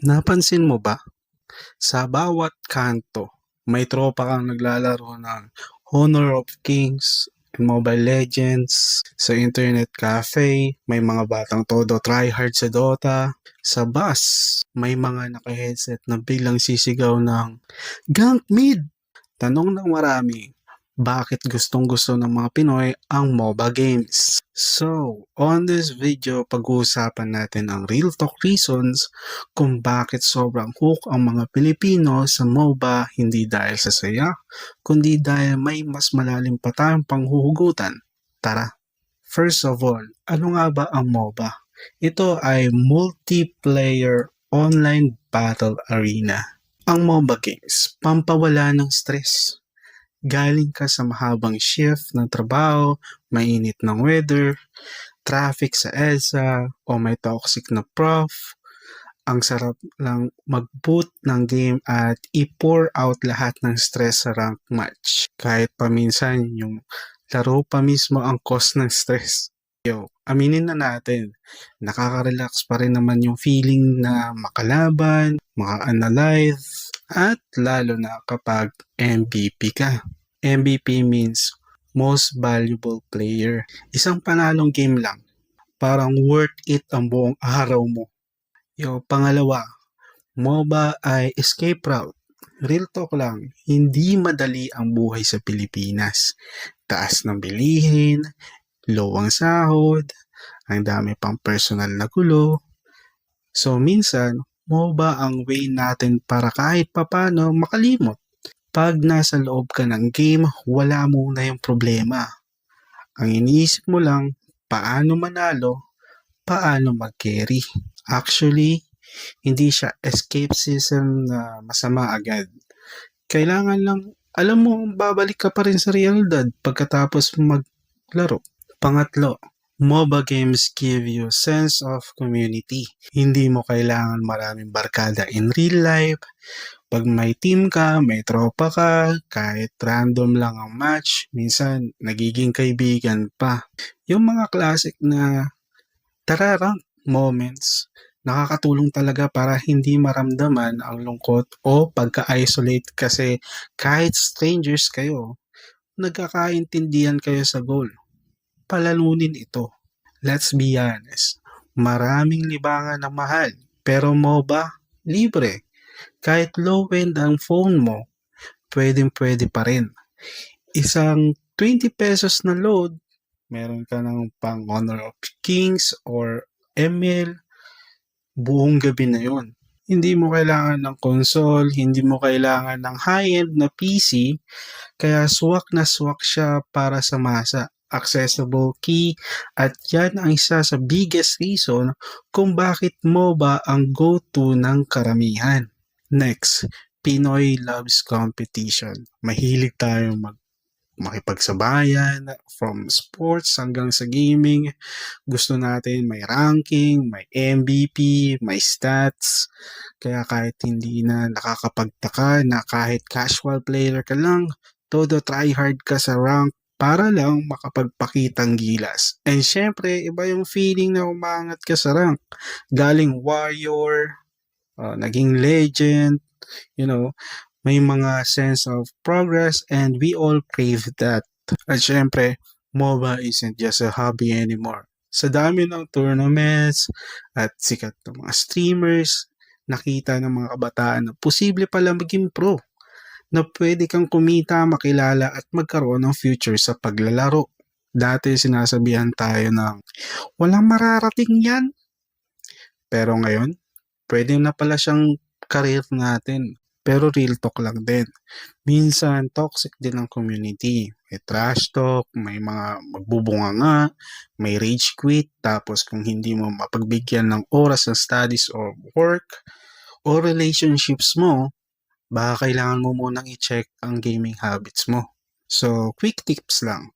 Napansin mo ba? Sa bawat kanto, may tropa kang naglalaro ng Honor of Kings, Mobile Legends, sa internet cafe, may mga batang todo tryhard sa Dota. Sa bus, may mga naka-headset na biglang sisigaw ng Gank Mid! Tanong ng marami, bakit gustong gusto ng mga Pinoy ang MOBA games? So, on this video, pag-uusapan natin ang real talk reasons kung bakit sobrang hook ang mga Pilipino sa MOBA hindi dahil sa saya, kundi dahil may mas malalim pa tayong panghuhugutan. Tara! First of all, ano nga ba ang MOBA? Ito ay Multiplayer Online Battle Arena. Ang MOBA games, pampawala ng stress. Galing ka sa mahabang shift ng trabaho, mainit ng weather, traffic sa EDSA, o may toxic na prof, ang sarap lang mag-boot ng game at i-pour out lahat ng stress sa rank match. Kahit paminsan yung laro pa mismo ang cause ng stress. Yo, aminin na natin, nakaka-relax pa rin naman yung feeling na makalaban, maka-analyze, at lalo na kapag MVP ka. MVP means most valuable player. Isang panalong game lang. Parang worth it ang buong araw mo. Yo, pangalawa, MOBA ay escape route. Real talk lang, hindi madali ang buhay sa Pilipinas. Taas ng bilihin, low ang sahod, ang dami pang personal na gulo. So minsan, MOBA ang way natin para kahit papano makalimot. Pag nasa loob ka ng game, wala muna yung problema. Ang iniisip mo lang, paano manalo, paano mag-carry. Actually, hindi siya escapism na masama agad. Kailangan lang, alam mo, babalik ka pa rin sa realidad pagkatapos maglaro. Pangatlo, MOBA games give you sense of community. Hindi mo kailangan maraming barkada in real life. Pag may team ka, may tropa ka, kahit random lang ang match, minsan nagiging kaibigan pa. Yung mga classic na tararang moments, nakakatulong talaga para hindi maramdaman ang lungkot o pagka-isolate kasi kahit strangers kayo, nagkakaintindihan kayo sa goal. Palalunin ito. Let's be honest, maraming libangan na mahal, pero MOBA, libre. Kahit low-end ang phone mo, pwedeng pwede pa rin. Isang 20 pesos na load, meron ka ng pang Honor of Kings or ML, buong gabi na yon. Hindi mo kailangan ng console, hindi mo kailangan ng high-end na PC, kaya swak na swak siya para sa masa. Accessible key at yan ang isa sa biggest reason kung bakit MOBA ang go-to ng karamihan. Next, Pinoy loves competition. Mahilig tayo mag makipagsabayan from sports hanggang sa gaming. Gusto natin may ranking, may MVP, may stats. Kaya kahit hindi na nakakapagtaka na kahit casual player ka lang, todo try hard ka sa rank para lang makapagpakitang gilas. And syempre, iba yung feeling na umangat ka sa rank. Galing warrior, uh, naging legend, you know, may mga sense of progress and we all crave that. At syempre, MOBA isn't just a hobby anymore. Sa dami ng tournaments at sikat ng mga streamers, nakita ng mga kabataan na posible pala maging pro na pwede kang kumita, makilala at magkaroon ng future sa paglalaro. Dati sinasabihan tayo ng walang mararating yan. Pero ngayon, pwede na pala siyang career natin. Pero real talk lang din. Minsan, toxic din ang community. May trash talk, may mga magbubunga nga, may rage quit, tapos kung hindi mo mapagbigyan ng oras ng studies or work, o relationships mo, baka kailangan mo munang i-check ang gaming habits mo. So, quick tips lang.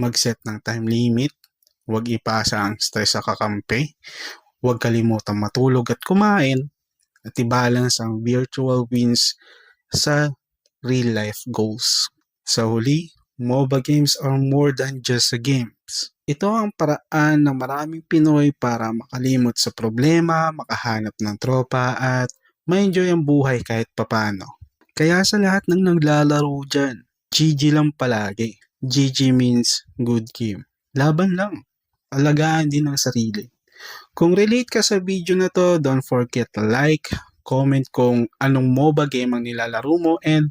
Mag-set ng time limit, huwag ipasa ang stress sa kakampi, huwag kalimutang matulog at kumain, at i-balance ang virtual wins sa real life goals. Sa huli, MOBA games are more than just a games. Ito ang paraan ng maraming Pinoy para makalimot sa problema, makahanap ng tropa at ma-enjoy ang buhay kahit papano. Kaya sa lahat ng naglalaro dyan, GG lang palagi. GG means good game. Laban lang. Alagaan din ang sarili. Kung relate ka sa video na to, don't forget to like, comment kung anong MOBA game ang nilalaro mo and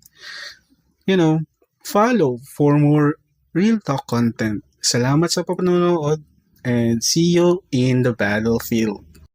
you know, follow for more real talk content. Salamat sa panonood and see you in the battlefield.